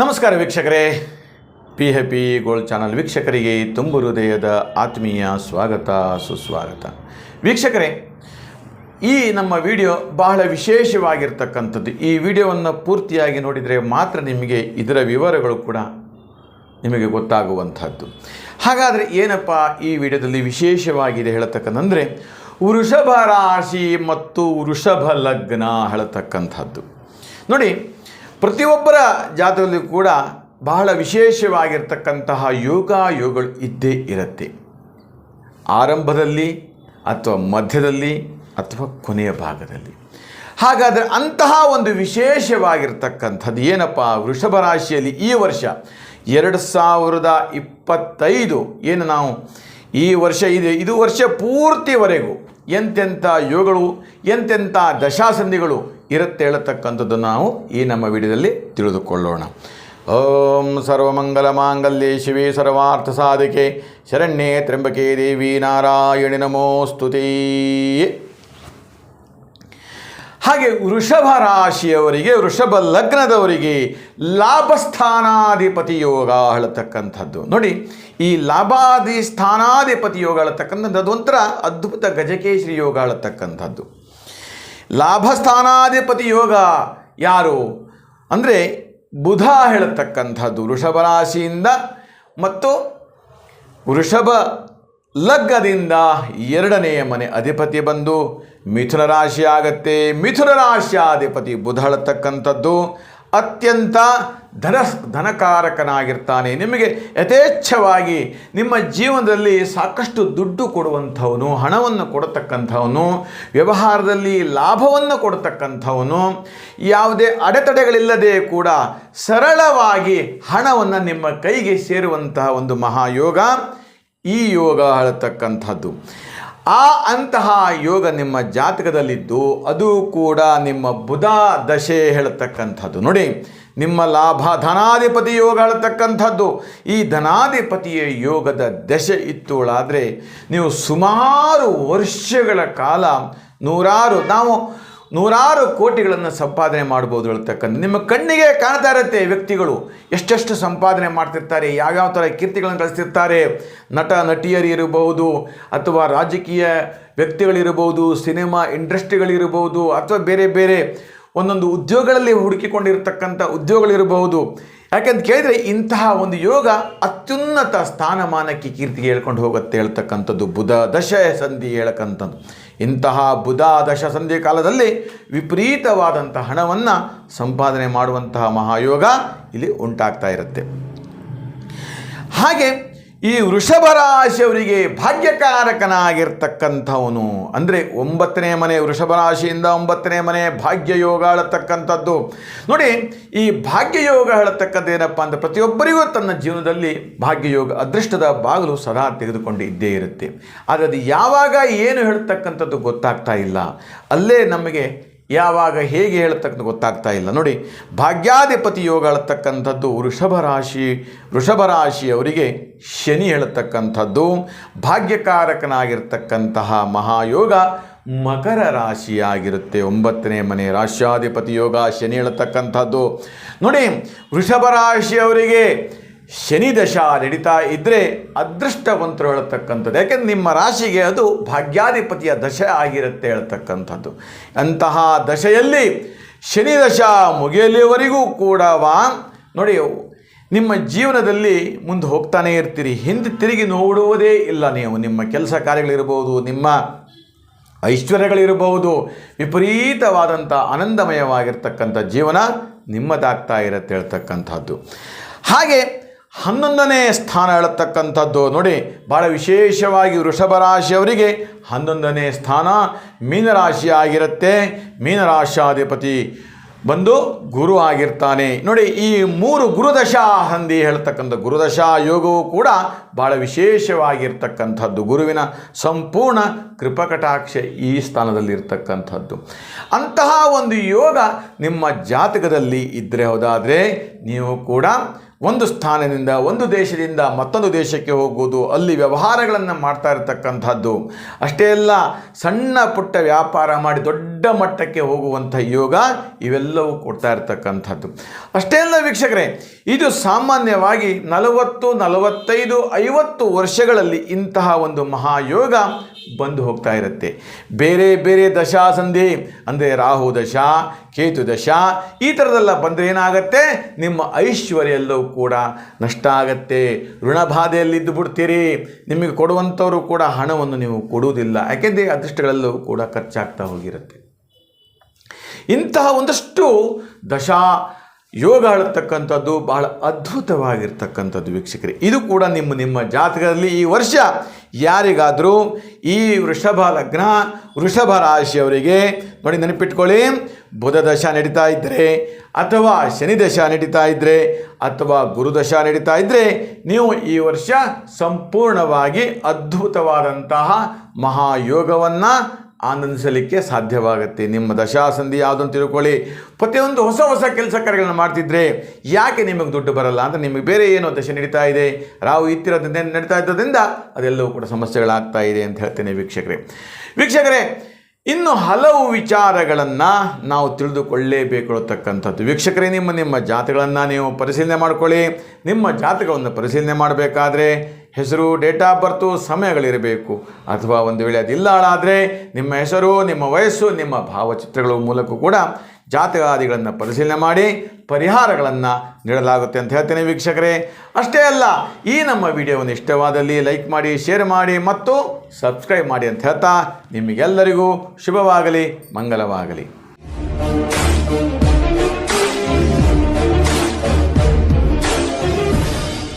ನಮಸ್ಕಾರ ವೀಕ್ಷಕರೇ. P happy gold channel ವೀಕ್ಷಕರಿಗೆ ತುಂಬು ಹೃದಯದ ಆತ್ಮೀಯ ಸ್ವಾಗತ, ಸುಸ್ವಾಗತ. ವೀಕ್ಷಕರೇ, ಈ ನಮ್ಮ ವಿಡಿಯೋ ಬಹಳ ವಿಶೇಷವಾಗಿರ್ತಕ್ಕಂಥದ್ದು. ಈ ವಿಡಿಯೋವನ್ನು ಪೂರ್ತಿಯಾಗಿ ನೋಡಿದರೆ ಮಾತ್ರ ನಿಮಗೆ ಇದರ ವಿವರಗಳು ಕೂಡ ನಿಮಗೆ ಗೊತ್ತಾಗುವಂಥದ್ದು. ಹಾಗಾದರೆ ಏನಪ್ಪ ಈ ವಿಡಿಯೋದಲ್ಲಿ ವಿಶೇಷವಾಗಿದೆ ಹೇಳತಕ್ಕಂಥಂದರೆ ವೃಷಭ ರಾಶಿ ಮತ್ತು ವೃಷಭ ಲಗ್ನ ಹೇಳತಕ್ಕಂಥದ್ದು. ನೋಡಿ ಪ್ರತಿಯೊಬ್ಬರ ಜಾತಕದಲ್ಲಿ ಕೂಡ ಬಹಳ ವಿಶೇಷವಾಗಿರ್ತಕ್ಕಂತಹ ಯೋಗ ಯೋಗಗಳು ಇದ್ದೇ ಇರುತ್ತೆ. ಆರಂಭದಲ್ಲಿ ಅಥವಾ ಮಧ್ಯದಲ್ಲಿ ಅಥವಾ ಕೊನೆಯ ಭಾಗದಲ್ಲಿ. ಹಾಗಾದರೆ ಅಂತಹ ಒಂದು ವಿಶೇಷವಾಗಿರ್ತಕ್ಕಂಥದ್ದು ಏನಪ್ಪ? ವೃಷಭ ರಾಶಿಯಲ್ಲಿ ಈ ವರ್ಷ ಎರಡು ಸಾವಿರದ ಇಪ್ಪತ್ತೈದು ಏನು ನಾವು? ಈ ವರ್ಷ ಇದೆ. ಇದು ವರ್ಷ ಪೂರ್ತಿವರೆಗೂ ಎಂತೆಂಥ ಯೋಗಗಳು, ಎಂತೆಂಥ ದಶಾಸಂಧಿಗಳು ಇರುತ್ತೆ ಹೇಳತಕ್ಕಂಥದ್ದು ನಾವು ಈ ನಮ್ಮ ವಿಡಿಯೋದಲ್ಲಿ ತಿಳಿದುಕೊಳ್ಳೋಣ. ಓಂ ಸರ್ವಮಂಗಲ ಮಾಂಗಲ್ಯೆ ಶಿವೇ ಸರ್ವಾರ್ಥ ಸಾಧಿಕೆ. ಶರಣ್ಯೇ ತ್ರ್ಯಂಬಕೆ ದೇವಿ ನಾರಾಯಣಿ ನಮೋಸ್ತುತಿ. ಹಾಗೆ ವೃಷಭ ರಾಶಿಯವರಿಗೆ, ವೃಷಭ ಲಗ್ನದವರಿಗೆ ಲಾಭಸ್ಥಾನಾಧಿಪತಿ ಯೋಗ ಹೇಳತಕ್ಕಂಥದ್ದು. ನೋಡಿ, ಈ ಲಾಭಾದಿ ಸ್ಥಾನಾಧಿಪತಿ ಯೋಗ ಹೇಳತಕ್ಕಂಥದ್ದು ಅದೊಂಥರ ಅದ್ಭುತ ಗಜಕೇಶ್ರಿ ಯೋಗ ಹೇಳತಕ್ಕಂಥದ್ದು. ಲಾಭಸ್ಥಾನಾಧಿಪತಿ ಯೋಗ ಯಾರು? ಅಂದರೆ ಬುಧ ಹೇಳತಕ್ಕಂಥದ್ದು ವೃಷಭ ರಾಶಿಯಿಂದ ಮತ್ತು ವೃಷಭ ಲಗ್ನದಿಂದ ಎರಡನೆಯ ಮನೆ ಅಧಿಪತಿ ಬಂದು ಮಿಥುನ ರಾಶಿ ಆಗತ್ತೆ. ಮಿಥುನ ರಾಶಿಯಾಧಿಪತಿ ಬುಧ ಹೇಳತಕ್ಕಂಥದ್ದು. ಅತ್ಯಂತ ಧನ ಧನಕಾರಕನಾಗಿರ್ತಾನೆ. ನಿಮಗೆ ಯಥೇಚ್ಛವಾಗಿ ನಿಮ್ಮ ಜೀವನದಲ್ಲಿ ಸಾಕಷ್ಟು ದುಡ್ಡು ಕೊಡುವಂಥವನು, ಹಣವನ್ನು ಕೊಡತಕ್ಕಂಥವನು, ವ್ಯವಹಾರದಲ್ಲಿ ಲಾಭವನ್ನು ಕೊಡತಕ್ಕಂಥವನು, ಯಾವುದೇ ಅಡೆತಡೆಗಳಿಲ್ಲದೆ ಕೂಡ ಸರಳವಾಗಿ ಹಣವನ್ನು ನಿಮ್ಮ ಕೈಗೆ ಸೇರುವಂತಹ ಒಂದು ಮಹಾಯೋಗ ಈ ಯೋಗ ಹೇಳತಕ್ಕಂಥದ್ದು ಆ ಅಂತಹ ಯೋಗ ನಿಮ್ಮ ಜಾತಕದಲ್ಲಿದ್ದು ಅದು ಕೂಡ ನಿಮ್ಮ ಬುಧ ದಶೆ ಹೇಳತಕ್ಕಂಥದ್ದು. ನೋಡಿ, ನಿಮ್ಮ ಲಾಭ ಧನಾಧಿಪತಿ ಯೋಗ ಹೇಳ್ತಕ್ಕಂಥದ್ದು. ಈ ಧನಾಧಿಪತಿಯ ಯೋಗದ ದಶೆ ಇತ್ತುಳಾದರೆ ನೀವು ಸುಮಾರು ವರ್ಷಗಳ ಕಾಲ ನೂರಾರು ನಾವು ನೂರಾರು ಕೋಟಿಗಳನ್ನು ಸಂಪಾದನೆ ಮಾಡ್ಬೋದು ಹೇಳ್ತಕ್ಕಂಥ ನಿಮ್ಮ ಕಣ್ಣಿಗೆ ಕಾಣ್ತಾ ಇರುತ್ತೆ ವ್ಯಕ್ತಿಗಳು. ಎಷ್ಟೆಷ್ಟು ಸಂಪಾದನೆ ಮಾಡ್ತಿರ್ತಾರೆ, ಯಾವ್ಯಾವ ಥರ ಕೀರ್ತಿಗಳನ್ನು ಗಳಿಸ್ತಿರ್ತಾರೆ. ನಟ, ನಟಿಯರು ಇರಬಹುದು, ಅಥವಾ ರಾಜಕೀಯ ವ್ಯಕ್ತಿಗಳಿರಬಹುದು, ಸಿನಿಮಾ ಇಂಡಸ್ಟ್ರಿಗಳಿರಬಹುದು, ಅಥವಾ ಬೇರೆ ಬೇರೆ ಒಂದೊಂದು ಉದ್ಯೋಗಗಳಲ್ಲಿ ಹುಡುಕಿಕೊಂಡಿರ್ತಕ್ಕಂಥ ಉದ್ಯೋಗಗಳಿರಬಹುದು. ಯಾಕೆಂತ ಕೇಳಿದರೆ ಇಂತಹ ಒಂದು ಯೋಗ ಅತ್ಯುನ್ನತ ಸ್ಥಾನಮಾನಕ್ಕೆ ಕೀರ್ತಿಗೆ ಹೇಳ್ಕೊಂಡು ಹೋಗುತ್ತೆ ಹೇಳ್ತಕ್ಕಂಥದ್ದು ಬುಧ ದಶ ಸಂಧಿ ಹೇಳಕ್ಕಂಥದ್ದು. ಇಂತಹ ಬುಧ ದಶ ಸಂಧಿ ಕಾಲದಲ್ಲಿ ವಿಪರೀತವಾದಂಥ ಹಣವನ್ನು ಸಂಪಾದನೆ ಮಾಡುವಂತಹ ಮಹಾಯೋಗ ಇಲ್ಲಿ ಉಂಟಾಗ್ತಾ ಇರುತ್ತೆ. ಹಾಗೆ ಈ ವೃಷಭ ರಾಶಿಯವರಿಗೆ ಭಾಗ್ಯಕಾರಕನಾಗಿರ್ತಕ್ಕಂಥವನು. ಅಂದರೆ ಒಂಬತ್ತನೇ ಮನೆ ವೃಷಭ ರಾಶಿಯಿಂದ ಒಂಬತ್ತನೇ ಮನೆ ಭಾಗ್ಯ ಯೋಗ ಹೇಳತಕ್ಕಂಥದ್ದು. ನೋಡಿ, ಈ ಭಾಗ್ಯ ಯೋಗ ಹೇಳತಕ್ಕಂಥ ಏನಪ್ಪ ಅಂದರೆ ಪ್ರತಿಯೊಬ್ಬರಿಗೂ ತನ್ನ ಜೀವನದಲ್ಲಿ ಭಾಗ್ಯ ಯೋಗ ಅದೃಷ್ಟದ ಬಾಗಿಲು ಸದಾ ತೆಗೆದುಕೊಂಡು ಇದ್ದೇ ಇರುತ್ತೆ. ಆದರೆ ಅದು ಯಾವಾಗ ಏನು ಹೇಳ್ತಕ್ಕಂಥದ್ದು ಗೊತ್ತಾಗ್ತಾ ಇಲ್ಲ. ಅಲ್ಲೇ ನಮಗೆ ಯಾವಾಗ ಹೇಗೆ ಹೇಳ್ತಕ್ಕಂಥ ಗೊತ್ತಾಗ್ತಾ ಇಲ್ಲ. ನೋಡಿ, ಭಾಗ್ಯಾಧಿಪತಿ ಯೋಗ ಹೇಳತಕ್ಕಂಥದ್ದು ವೃಷಭ ರಾಶಿ, ವೃಷಭ ರಾಶಿಯವರಿಗೆ ಶನಿ ಹೇಳತಕ್ಕಂಥದ್ದು, ಭಾಗ್ಯಕಾರಕನಾಗಿರ್ತಕ್ಕಂತಹ ಮಹಾಯೋಗ ಮಕರ ರಾಶಿಯಾಗಿರುತ್ತೆ. ಒಂಬತ್ತನೇ ಮನೆ ರಾಶ್ಯಾಧಿಪತಿ ಯೋಗ ಶನಿ ಹೇಳತಕ್ಕಂಥದ್ದು. ನೋಡಿ, ವೃಷಭ ರಾಶಿಯವರಿಗೆ ಶನಿ ದಶ ನಡೀತಾ ಇದ್ದರೆ ಅದೃಷ್ಟವಂತರು ಹೇಳ್ತಕ್ಕಂಥದ್ದು. ಯಾಕೆಂದ್ರೆ ನಿಮ್ಮ ರಾಶಿಗೆ ಅದು ಭಾಗ್ಯಾಧಿಪತಿಯ ದಶ ಆಗಿರುತ್ತೆ ಹೇಳ್ತಕ್ಕಂಥದ್ದು. ಅಂತಹ ದಶೆಯಲ್ಲಿ ಶನಿ ದಶ ಮುಗಿಯಲಿವರೆಗೂ ಕೂಡವಾ ನೋಡಿ, ನಿಮ್ಮ ಜೀವನದಲ್ಲಿ ಮುಂದೆ ಹೋಗ್ತಾನೇ ಇರ್ತೀರಿ. ಹಿಂದೆ ತಿರುಗಿ ನೋಡುವುದೇ ಇಲ್ಲ ನೀವು. ನಿಮ್ಮ ಕೆಲಸ ಕಾರ್ಯಗಳಿರ್ಬೋದು, ನಿಮ್ಮ ಐಶ್ವರ್ಯಗಳಿರಬಹುದು ವಿಪರೀತವಾದಂಥ ಆನಂದಮಯವಾಗಿರ್ತಕ್ಕಂಥ ಜೀವನ ನಿಮ್ಮದಾಗ್ತಾ ಇರುತ್ತೆ ಹೇಳ್ತಕ್ಕಂಥದ್ದು. ಹಾಗೆ ಹನ್ನೊಂದನೇ ಸ್ಥಾನ ಹೇಳತಕ್ಕಂಥದ್ದು ನೋಡಿ ಭಾಳ ವಿಶೇಷವಾಗಿ ವೃಷಭ ರಾಶಿಯವರಿಗೆ ಹನ್ನೊಂದನೇ ಸ್ಥಾನ ಮೀನರಾಶಿ ಆಗಿರುತ್ತೆ. ಮೀನರಾಶಾಧಿಪತಿ ಬಂದು ಗುರು ಆಗಿರ್ತಾನೆ. ನೋಡಿ, ಈ ಮೂರು ಗುರುದಶಾ ಹಂದಿ ಹೇಳ್ತಕ್ಕಂಥ ಗುರುದಶಾ ಯೋಗವು ಕೂಡ ಭಾಳ ವಿಶೇಷವಾಗಿರ್ತಕ್ಕಂಥದ್ದು. ಗುರುವಿನ ಸಂಪೂರ್ಣ ಕೃಪಕಟಾಕ್ಷ ಈ ಸ್ಥಾನದಲ್ಲಿರ್ತಕ್ಕಂಥದ್ದು. ಅಂತಹ ಒಂದು ಯೋಗ ನಿಮ್ಮ ಜಾತಕದಲ್ಲಿ ಇದ್ದರೆ ಹೋದಾದರೆ ನೀವು ಕೂಡ ಒಂದು ಸ್ಥಾನದಿಂದ, ಒಂದು ದೇಶದಿಂದ ಮತ್ತೊಂದು ದೇಶಕ್ಕೆ ಹೋಗುವುದು, ಅಲ್ಲಿ ವ್ಯವಹಾರಗಳನ್ನು ಮಾಡ್ತಾ ಇರತಕ್ಕಂಥದ್ದು. ಅಷ್ಟೇ ಅಲ್ಲ, ಸಣ್ಣ ಪುಟ್ಟ ವ್ಯಾಪಾರ ಮಾಡಿ ದೊಡ್ಡ ದೊಡ್ಡ ಮಟ್ಟಕ್ಕೆ ಹೋಗುವಂಥ ಯೋಗ ಇವೆಲ್ಲವೂ ಕೊಡ್ತಾ ಇರ್ತಕ್ಕಂಥದ್ದು. ಅಷ್ಟೇ ಅಲ್ಲ ವೀಕ್ಷಕರೇ, ಇದು ಸಾಮಾನ್ಯವಾಗಿ ನಲವತ್ತು, ನಲವತ್ತೈದು, ಐವತ್ತು ವರ್ಷಗಳಲ್ಲಿ ಇಂತಹ ಒಂದು ಮಹಾಯೋಗ ಬಂದು ಹೋಗ್ತಾ ಇರುತ್ತೆ. ಬೇರೆ ಬೇರೆ ದಶಾಸಂಧಿ ಅಂದರೆ ರಾಹು ದಶ, ಕೇತು ದಶ, ಈ ಥರದೆಲ್ಲ ಬಂದರೆ ಏನಾಗುತ್ತೆ? ನಿಮ್ಮ ಐಶ್ವರ್ಯ ಎಲ್ಲವೂ ಕೂಡ ನಷ್ಟ ಆಗತ್ತೆ. ಋಣಬಾಧೆಯಲ್ಲಿದ್ದು ಬಿಡ್ತೀರಿ. ನಿಮಗೆ ಕೊಡುವಂಥವರು ಕೂಡ ಹಣವನ್ನು ನೀವು ಕೊಡುವುದಿಲ್ಲ. ಯಾಕೆಂದರೆ ಅದೃಷ್ಟಗಳೆಲ್ಲವೂ ಕೂಡ ಖರ್ಚಾಗ್ತಾ ಹೋಗಿರುತ್ತೆ. ಇಂತಹ ಒಂದಷ್ಟು ದಶಾ ಯೋಗ ಆಳತಕ್ಕಂಥದ್ದು ಬಹಳ ಅದ್ಭುತವಾಗಿರ್ತಕ್ಕಂಥದ್ದು ವೀಕ್ಷಕರೇ. ಇದು ಕೂಡ ನಿಮ್ಮ ನಿಮ್ಮ ಜಾತಕದಲ್ಲಿ ಈ ವರ್ಷ ಯಾರಿಗಾದರೂ ಈ ವೃಷಭ ಲಗ್ನ, ವೃಷಭ ರಾಶಿಯವರಿಗೆ ನೋಡಿ ನೆನಪಿಟ್ಕೊಳ್ಳಿ. ಬುಧ ದಶ ನಡೀತಾ ಇದ್ದರೆ ಅಥವಾ ಶನಿ ದಶ ನಡೀತಾ ಇದ್ದರೆ ಅಥವಾ ಗುರುದಶ ನಡೀತಾ ಇದ್ದರೆ ನೀವು ಈ ವರ್ಷ ಸಂಪೂರ್ಣವಾಗಿ ಅದ್ಭುತವಾದಂತಹ ಮಹಾಯೋಗವನ್ನು ಆನಂದಿಸಲಿಕ್ಕೆ ಸಾಧ್ಯವಾಗುತ್ತೆ. ನಿಮ್ಮ ದಶಾಸಂಧಿ ಯಾವುದನ್ನು ತಿಳ್ಕೊಳ್ಳಿ. ಪ್ರತಿಯೊಂದು ಹೊಸ ಹೊಸ ಕೆಲಸ ಕಾರ್ಯಗಳನ್ನು ಮಾಡ್ತಿದ್ರೆ ಯಾಕೆ ನಿಮಗೆ ದುಡ್ಡು ಬರಲ್ಲ ಅಂತ ನಿಮಗೆ ಬೇರೆ ಏನೋ ದಶೆ ನಡೀತಾ ಇದೆ. ರಾವು ಇತ್ತಿರೋದ್ರಿಂದ ನಡೀತಾ ಇದ್ದದ್ರಿಂದ ಅದೆಲ್ಲವೂ ಕೂಡ ಸಮಸ್ಯೆಗಳಾಗ್ತಾ ಇದೆ ಅಂತ ಹೇಳ್ತೇನೆ ವೀಕ್ಷಕರೇ. ವೀಕ್ಷಕರೇ, ಇನ್ನು ಹಲವು ವಿಚಾರಗಳನ್ನು ನಾವು ತಿಳಿದುಕೊಳ್ಳೇಬೇಕು ಅನ್ನತಕ್ಕಂಥದ್ದು ವೀಕ್ಷಕರೇ, ನಿಮ್ಮ ನಿಮ್ಮ ಜಾತಗಳನ್ನು ನೀವು ಪರಿಶೀಲನೆ ಮಾಡ್ಕೊಳ್ಳಿ. ನಿಮ್ಮ ಜಾತಕವನ್ನು ಪರಿಶೀಲನೆ ಮಾಡಬೇಕಾದ್ರೆ ಹೆಸರು, ಡೇಟ್ ಆಫ್ ಬರ್ತು, ಸಮಯಗಳಿರಬೇಕು. ಅಥವಾ ಒಂದು ವೇಳೆ ಅದಿಲ್ಲಾಳಾದರೆ ನಿಮ್ಮ ಹೆಸರು, ನಿಮ್ಮ ವಯಸ್ಸು, ನಿಮ್ಮ ಭಾವಚಿತ್ರಗಳ ಮೂಲಕ ಕೂಡ ಜಾತಕಾದಿಗಳನ್ನು ಪರಿಶೀಲನೆ ಮಾಡಿ ಪರಿಹಾರಗಳನ್ನು ನೀಡಲಾಗುತ್ತೆ ಅಂತ ಹೇಳ್ತೇನೆ ವೀಕ್ಷಕರೇ. ಅಷ್ಟೇ ಅಲ್ಲ, ಈ ನಮ್ಮ ವಿಡಿಯೋವನ್ನು ಇಷ್ಟವಾದಲ್ಲಿ ಲೈಕ್ ಮಾಡಿ, ಶೇರ್ ಮಾಡಿ ಮತ್ತು ಸಬ್ಸ್ಕ್ರೈಬ್ ಮಾಡಿ ಅಂತ ಹೇಳ್ತಾ ನಿಮಗೆಲ್ಲರಿಗೂ ಶುಭವಾಗಲಿ ಮಂಗಲವಾಗಲಿ